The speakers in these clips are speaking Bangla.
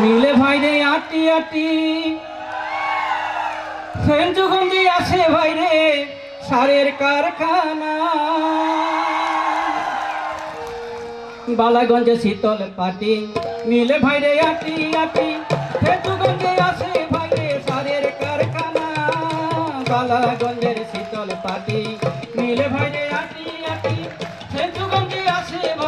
মিলে ভাইরে আটি আটি। সেঞ্চুগঞ্জি আছে ভাইরে, সারের কারখানা। বালাগঞ্জে শীতল পাটি, মিলে ভাইরে আটি আটি। সেঞ্চুগঞ্জে আছে ভাইরে, সারের কারখানা। বালাগঞ্জের শীতল পাটি, মিলে ভাইরে আটি আটি। সেঞ্চুগঞ্জে আছে ভাইরে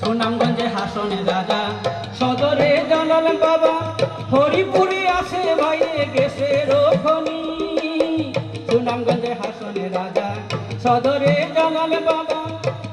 সুনামগঞ্জে হাসনে রাজা, সদরে জানাল বাবা, হরিপুরে আসে ভাইরে গেছে রোখনি সুনামগঞ্জে হাসনে রাজা, সদরে জানাল বাবা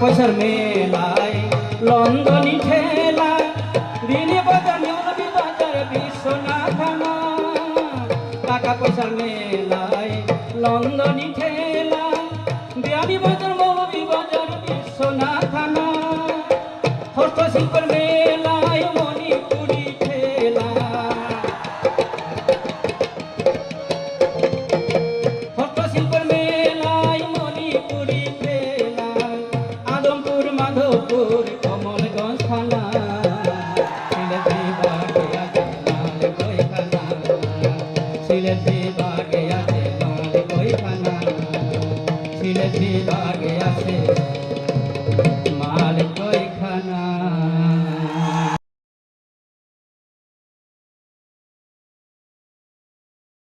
পয়সার মেলায় লন্ডনী ঠেলা দিনে বাজার মৌলবি বাজার বিশ্বনাথ টাকা পয়সার মেলায় লন্ডনী ঠেলা Shri